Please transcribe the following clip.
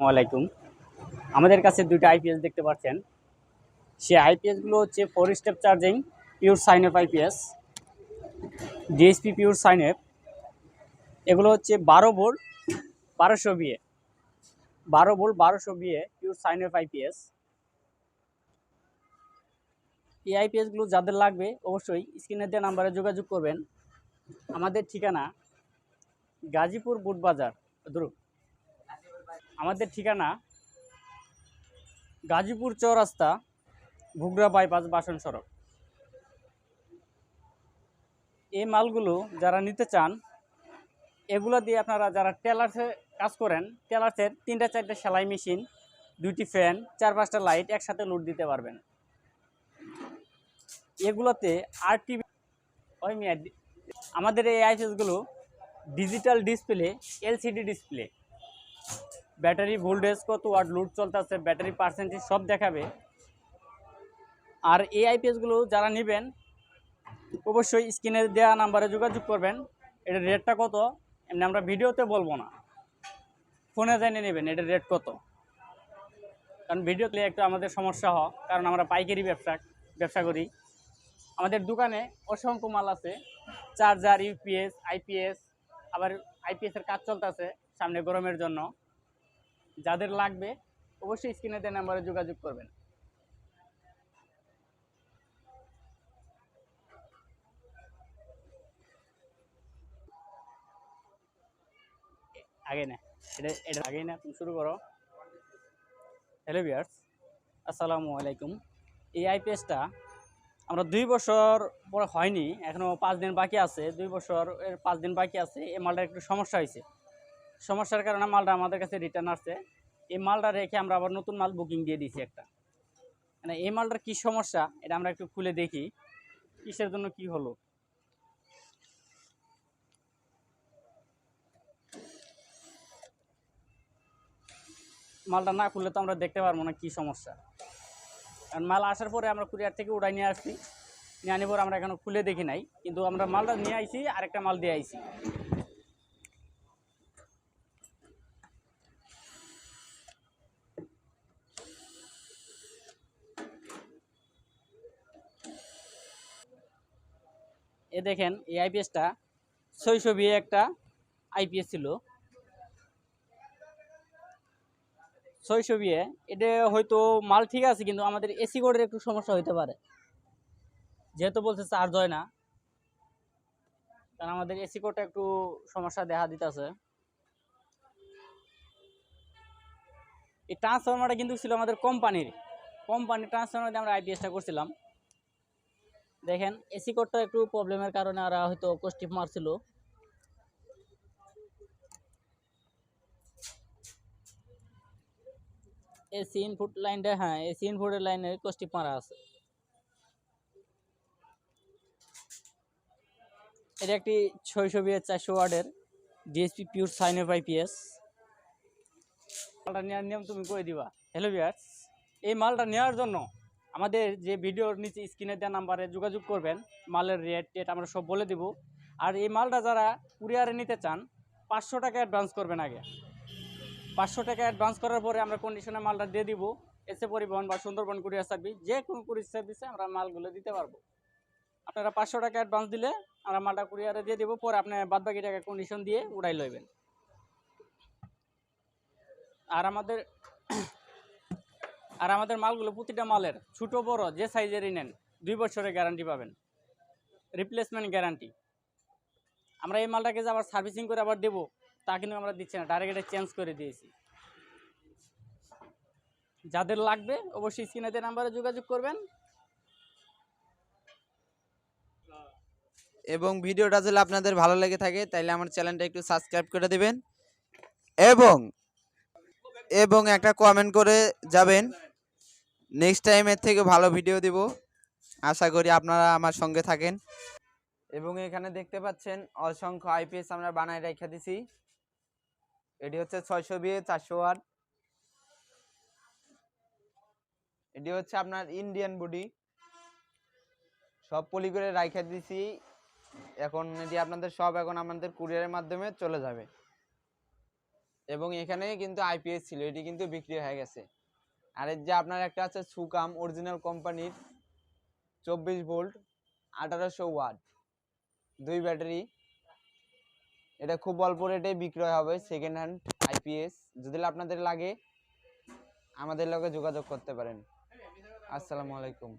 আসসালামাইকুম আমাদের কাছে দুইটা আইপিএস দেখতে পাচ্ছেন। সে আইপিএসগুলো হচ্ছে four step charging pure sine F IPS DSP pure sine এগুলো হচ্ছে বারো ভোল্ট, বারোশো বিয়ে বারো ভোল্ট, বারোশো বিয়ে পিওর সাইন এফ আইপিএস এই আইপিএসগুলো যাদের লাগবে অবশ্যই স্ক্রিনে দেওয়া নাম্বারে যোগাযোগ করবেন। আমাদের ঠিকানা গাজীপুর বুটবাজার ধরুন আমাদের ঠিকানা গাজীপুর চৌরাস্তা ঘুগরা বাইপাস বাসন সড়ক। এই মালগুলো যারা নিতে চান, এগুলো দিয়ে আপনারা যারা টেলার্সে কাজ করেন টেলার্সের তিনটা, চারটে সেলাই মেশিন, দুইটি ফ্যান, চার, পাঁচটা লাইট একসাথে লোড দিতে পারবেন। এগুলোতে আর টিভি ওই মিয়া, আমাদের এই আইপিএসগুলো digital display, LCD display. Battery voltage কত ওয়াট লোড চলতেছে, ব্যাটারি পার্সেন্টেজ সব দেখাবে। আর এই আইপিএসগুলো যারা নেবেন, অবশ্যই স্ক্রিনে দেওয়া নাম্বারে যোগাযোগ করবেন। এটার রেটটা কত? এমনি আমরা ভিডিওতে বলব না। ফোনে জেনে নেবেন এটার রেট কত। কারণ ভিডিওতে একটু আমাদের সমস্যা হয়, কারণ আমরা পাইকারি ব্যবসা ব্যবসা করি। আমাদের দোকানে অসংখ্য মাল আছে চার্জার ইউপিএস আইপিএস আবার আইপিএসের কাজ চলতেছে সামনে গরমের জন্য। যাদের লাগবে, অবশ্যই স্ক্রিনে দেওয়া নাম্বারে যোগাযোগ করবেন। আগে না, এটা এটা আগেই না, তুমি শুরু করো। হ্যালো বিয়ার্স আসসালামু আলাইকুম। এই আইপিএসটা আমরা দুই বছর পরে হয়নি এখনও পাঁচ দিন বাকি আছে। দুই বছর এর পাঁচ দিন বাকি আছে এই মালটার একটু সমস্যা হয়েছে। সমস্যার কারণে মালটা আমাদের কাছে রিটার্ন আসছে। এই মালটা রেখে আমরা আবার নতুন মাল বুকিং দিয়ে দিয়েছি একটা। মানে এই মালটার কী সমস্যা, এটা আমরা একটু খুলে দেখি। কিসের জন্য কি হলো? মালটা না খুললে তো আমরা দেখতে পারব না কী সমস্যা। কারণ মাল আসার পরে আমরা কুরিয়ার থেকে উড়াই নিয়ে আসছি। নিয়ে আনি পরে আমরা এখনও খুলে দেখি নাই। কিন্তু আমরা মালটা নিয়ে আইছি, আরেকটা মাল দিয়ে আইছি। এ দেখেন, এই আইপিএসটা বিয়ে একটা আইপিএস ছিল। ছয়শো বিয়ে এটা হয়তো মাল ঠিক আছে, কিন্তু আমাদের এসি কোডের একটু সমস্যা হইতে পারে। যেহেতু বলছে চার্জ হয় না, কারণ আমাদের এসি কোডটা একটু সমস্যা দেখা দিতেছে। এই ট্রান্সফরমারটা কিন্তু ছিল আমাদের কোম্পানির কোম্পানির ট্রান্সফরমার দিয়ে আমরা আইপিএসটা করছিলাম। দেখেন এসি কোডটা একটু প্রবলেমের কারণে আর হয়তো কোস্টিপ মারছিল। এসি ইনপুট লাইনটা হ্যাঁ এসি ইনপুটের লাইনে কোস্টিপ মারা আছে। এটা একটি ছয়শো বিয়ে চারশো ওয়ার্ডের DSP pure sine F IPS মালটা নেওয়ার নিয়ম তুমি করে দিবা? হ্যালো বিয়ার্স এই মালটা নেওয়ার জন্য আমাদের যে ভিডিওর নিচে স্ক্রিনে দেওয়া নাম্বারে যোগাযোগ করবেন, মালের রেট, টেট আমরা সব বলে দিব। আর এই মালটা যারা কুরিয়ারে নিতে চান, পাঁচশো টাকা অ্যাডভান্স করবেন আগে। পাঁচশো টাকা অ্যাডভান্স করার পরে আমরা কন্ডিশনে মালটা দিয়ে দিব। এসে পরিবহন বা সুন্দরবন কুরিয়ার সার্ভিস যে কোনো কুরিয়ার সার্ভিসে আমরা মালগুলো দিতে পারব। আপনারা পাঁচশো টাকা অ্যাডভান্স দিলে আমরা মালটা কুরিয়ারে দিয়ে দেবো, পরে আপনি বাদ বাকি টাকা কন্ডিশন দিয়ে উড়াই লইবেন। আর আমাদের আর আমাদের মালগুলো প্রতিটা মালের, ছোট, বড়, যে সাইজেরই নেন, দুই বছরের গ্যারান্টি পাবেন। রিপ্লেসমেন্ট গ্যারান্টি আমরা এই মালটাকে যে আবার সার্ভিসিং করে আবার দেবো, তা কিন্তু আমরা দিচ্ছি না ডাইরেক্ট এটা চেঞ্জ করে দিয়েছি। যাদের লাগবে, অবশ্যই স্ক্রিনেতে নাম্বারে যোগাযোগ করবেন। এবং ভিডিওটা যদি আপনাদের ভালো লেগে থাকে তাহলে আমার চ্যানেলটা একটু সাবস্ক্রাইব করে দেবেন। এবং এবং একটা কমেন্ট করে যাবেন। নেক্সট টাইম এর থেকে ভালো ভিডিও দিব। আশা করি আপনারা আমার সঙ্গে থাকেন। এবং এখানে দেখতে পাচ্ছেন, অসংখ্য আইপিএস আমরা বানায় রেখে দিছি। এটি হচ্ছে ছয়শো বিয়ে, চারশো ওয়াট। এটি হচ্ছে আপনার ইন্ডিয়ান বডি সব পলি করে রাইখা দিছি। এখন এটি আপনাদের সব, এখন আমাদের কুরিয়ারের মাধ্যমে চলে যাবে। এবং এখানে কিন্তু আইপিএস ছিল, এটি কিন্তু বিক্রি হয়ে গেছে। আর যে আপনার একটা আছে সুকাম অরিজিনাল কোম্পানির চব্বিশ ভোল্ট, আঠারোশো ওয়াট, দুই ব্যাটারি। এটা খুব অল্প রেটে বিক্রয় হবে সেকেন্ড হ্যান্ড আইপিএস যদি আপনাদের লাগে, আমাদের লগে যোগাযোগ করতে পারেন। আসসালামু আলাইকুম।